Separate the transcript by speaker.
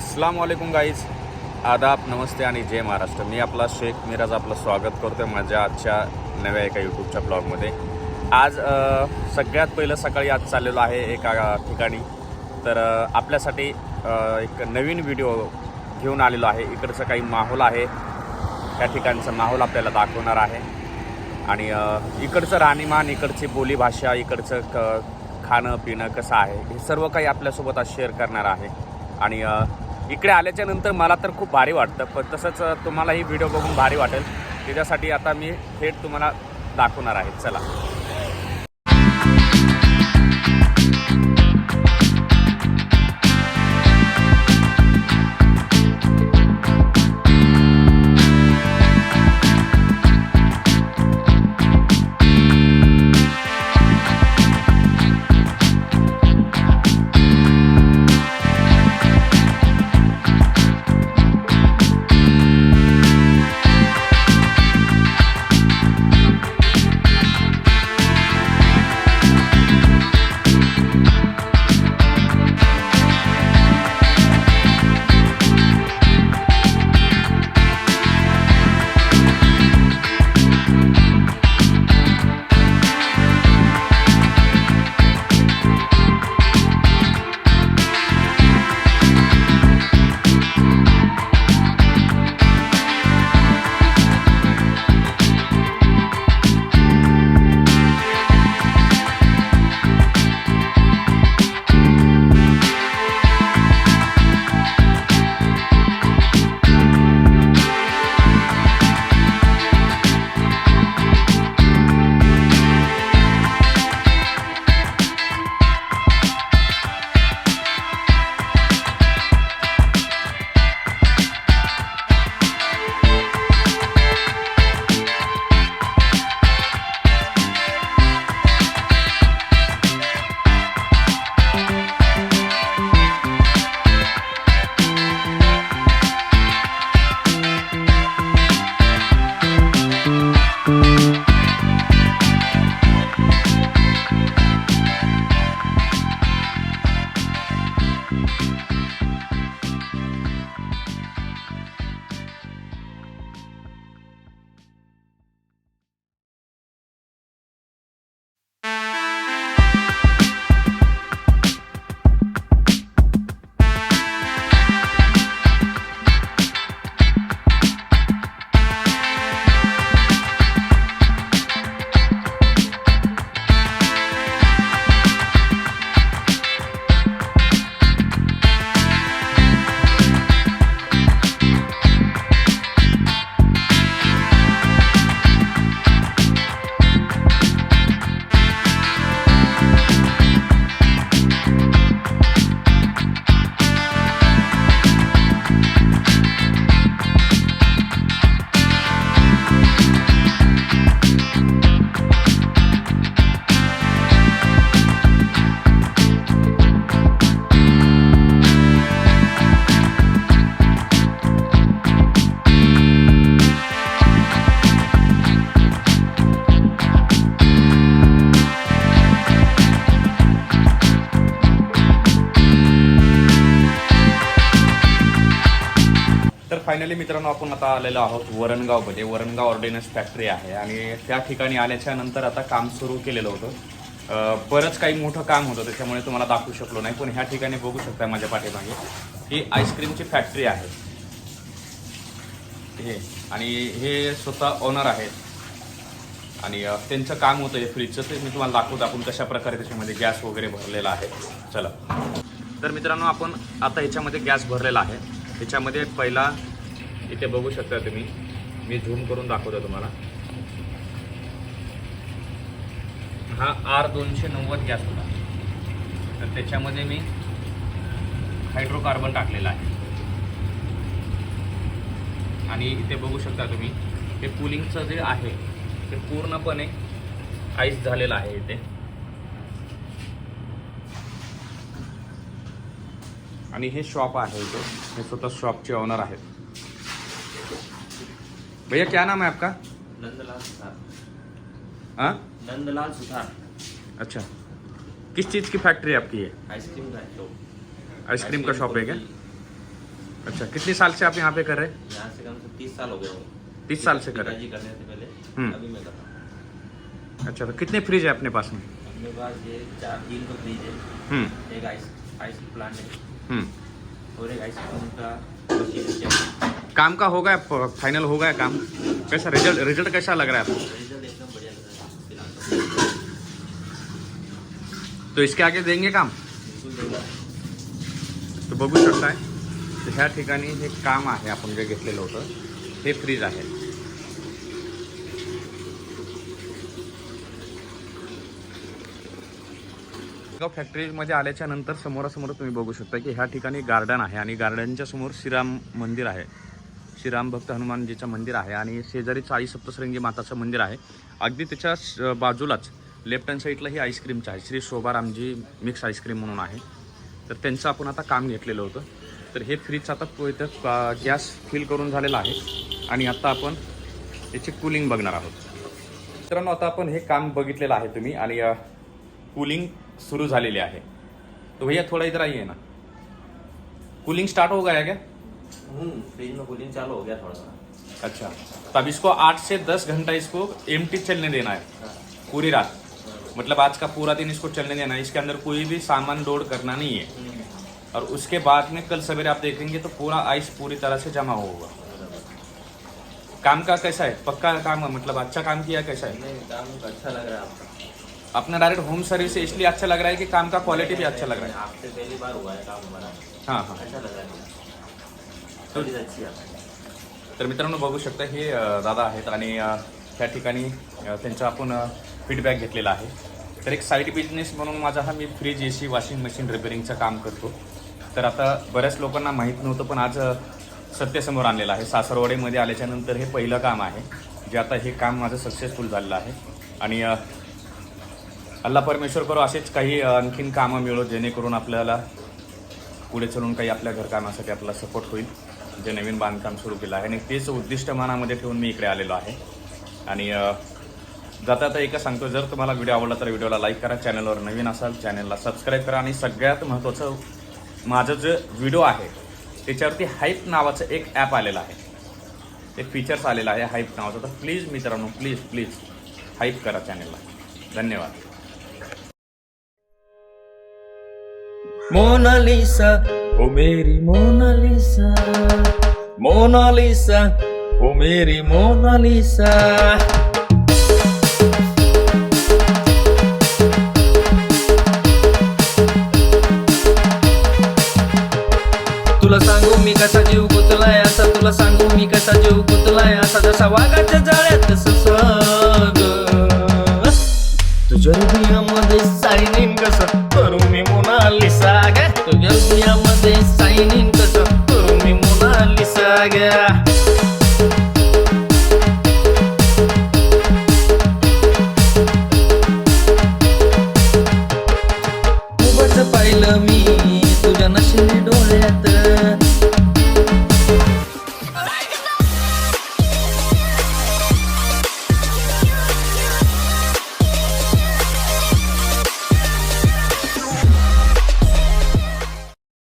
Speaker 1: अस्सलाम वालेकुम गाईज आदाब नमस्ते आणि जय महाराष्ट्र. मी आपला शेख मिराज आपलं स्वागत करतो आहे माझ्या आजच्या नव्या एका यूट्यूबच्या ब्लॉगमध्ये. आज सगळ्यात पहिलं सकाळी आज चाललेलो आहे एका ठिकाणी. तर आपल्यासाठी एक नवीन व्हिडिओ घेऊन आलेलो आहे. इकडचं काही माहोल आहे. त्या ठिकाणचं माहोल आपल्याला दाखवणार आहे. आणि इकडचं राहणीमान इकडची बोलीभाषा इकडचं क खाणं पिणं कसं आहे हे सर्व काही आपल्यासोबत आज शेअर करणार आहे. आणि इकडे आल्याच्यानंतर मला तर खूप भारी वाटतं पण तसंच तुम्हाला ही व्हिडिओ बघून भारी वाटेल. त्याच्यासाठी आता मी थेट तुम्हाला दाखवणार आहे. चला. Thank you. फायनली मित्रांनो आपण आता आलेलो आहोत वरणगावमध्ये. वरणगाव ऑर्डिनन्स फॅक्टरी आहे आणि त्या ठिकाणी आल्याच्यानंतर आता काम सुरू केलेलं होतं. बरंच काही मोठं काम होतं त्याच्यामुळे तुम्हाला दाखवू शकलो नाही पण ह्या ठिकाणी बघू शकता माझ्या पाठीमागे. ही आईस्क्रीमची फॅक्टरी आहे. हे आणि हे स्वतः ओनर आहेत. आणि त्यांचं काम होतं हे फ्रीजचं ते मी तुम्हाला दाखवतो आपण कशा प्रकारे त्याच्यामध्ये गॅस वगैरे भरलेला आहे. चला. तर मित्रांनो आपण आता ह्याच्यामध्ये गॅस भरलेला आहे. ह्याच्यामध्ये पहिला इथे बघू शकता तुम्ही. मी झूम करून दाखवतो तुम्हाला. हा आर दोनशे नव्वद गॅस होता. तर त्याच्यामध्ये मी हायड्रोकार्बन टाकलेला आहे. आणि इथे बघू शकता तुम्ही हे कुलिंगचं जे आहे ते पूर्णपणे आईस झालेलं आहे इथे. आणि हे शॉप आहे इथे. हे स्वतः शॉपचे ओनर आहेत. भैया क्या नाम है आपका?
Speaker 2: नंदलाल सुथार।
Speaker 1: हाँ?
Speaker 2: नंदलाल सुथार।
Speaker 1: अच्छा। किस चीज़ की फैक्ट्री है आपकी ये
Speaker 2: आइसक्रीम का
Speaker 1: आइसक्रीम का शॉप है क्या? अच्छा कितने साल से आप यहाँ पे कर रहे हैं?
Speaker 2: यहाँ से कम से तीस साल हो गए वो
Speaker 1: तीस साल से कर रहे
Speaker 2: थे पहले
Speaker 1: हम्म।
Speaker 2: अभी मैं कर रहा हूँ।
Speaker 1: हैं अच्छा तो कितने फ्रिज है अपने पास में?
Speaker 2: अपने पास ये चार तीन तो फ्रिज है।
Speaker 1: हम्म।
Speaker 2: एक आइस आइस प्लांट है।
Speaker 1: हम्म।
Speaker 2: और एक आइस का है
Speaker 1: काम का होगा फाइनल होगा काम। कैसा रिज़ल्ट रिज़ल्ट कैसा लग रहा है आपको?
Speaker 2: तो।
Speaker 1: तो इसके आगे देंगे काम? तो बघू शकताय है ह्या ठिकाणी हे काम आहे आपण जे घेतलेलं होतं हे फ्रीज आहे. फॅक्टरीमध्ये आल्याच्यानंतर समोरासमोर तुम्ही बघू शकता की ह्या ठिकाणी गार्डन आहे आणि गार्डनच्या समोर श्रीराम मंदिर आहे. श्रीराम भक्त हनुमानजीचं मंदिर आहे आणि शेजारी आई सप्तसरंगी माताचं मंदिर आहे. अगदी त्याच्या बाजूलाच लेफ्ट हँड साईडला ही आईस्क्रीमचं आहे. श्री शोभारामजी मिक्स आईस्क्रीम म्हणून आहे. तर त्यांचं आपण आता काम घेतलेलं होतं. तर हे फ्रीजचं आता इथं गॅस फिल करून झालेला आहे. आणि आता आपण याची कूलिंग बघणार आहोत. मित्रांनो आता आपण हे काम बघितलेलं आहे तुम्ही आणि कूलिंग सुरू झालेली आहे. तो भैया थोड़ा इधर आइए ना. कूलिंग स्टार्ट हो गया क्या?
Speaker 2: हम्म फ्रिज में कूलिंग चालू हो गया थोड़ा सा
Speaker 1: अच्छा. तो अब इसको आठ से दस घंटा इसको एमटी चलने देना है.
Speaker 2: हाँ,
Speaker 1: पूरी रात. मतलब आज का पूरा दिन इसको चलने देना है. इसके अंदर कोई भी सामान लोड करना नहीं है.
Speaker 2: हम्म,
Speaker 1: और उसके बाद में कल सवेरे आप देखेंगे तो पूरा आइस पूरी तरह से जमा होगा. काम का कैसा है? पक्का काम है? मतलब अच्छा काम किया कैसा है?
Speaker 2: नहीं काम अच्छा लग रहा है आपका।
Speaker 1: अपना डायरेक्ट होम सर्विस इसलिए अच्छा लग रहा है कि काम का क्वालिटी भी अच्छा लग रहा है।
Speaker 2: आपसे पहली बार हुआ है काम हमारा।
Speaker 1: हाँ हाँ।
Speaker 2: अच्छा लग रहा है। सर्विस अच्छी
Speaker 1: तर मित्रांनो बघू शकता हे दादा आहेत आणि त्या ठिकाणी त्यांचा आपण फीडबॅक घेतलेला आहे. तर एक साईड बिझनेस म्हणून माझा हा मी fridge A C washing machine रिपेअरिंगचं काम करतो. तर आता बऱ्याच लोकांना माहीत नव्हतं पण आज अ, सत्तेसमोर आणलेलं आहे. सासरवाडीमध्ये आल्याच्यानंतर हे पहिलं काम आहे जे आता हे काम माझं सक्सेसफुल झालेलं आहे. आणि अल्ला परमेश्वर करो असेच काही आणखीन कामं मिळो जेणेकरून आपल्याला पुढे चलून काही आपल्या घरकामासाठी आपला सपोर्ट होईल जे नवीन बांधकाम सुरू केलं आहे. आणि तेच उद्दिष्ट मनामध्ये ठेवून मी इकडे आलेलो आहे. आणि जाता आता एकच सांगतो जर तुम्हाला व्हिडिओ आवडला तर व्हिडिओला लाईक करा चॅनलवर नवीन असाल चॅनलला सबस्क्राईब करा. आणि सगळ्यात महत्त्वाचं माझं जे व्हिडिओ आहे त्याच्यावरती हाईप नावाचं एक ॲप आलेलं आहे. एक फीचर्स आलेलं आहे हाईप नावाचं. तर प्लीज मित्रांनो प्लीज प्लीज हाईप करा चॅनलला. धन्यवाद.
Speaker 3: मोनालिसा ओ मेरी मोनालिसा मोनालिसा ओ मेरी मोनालिसा तुला सांगू मी कसा जीव गुतलाय असा तुला सांगू मी कसा जीव गुतलाय असा जसा वाघाच्या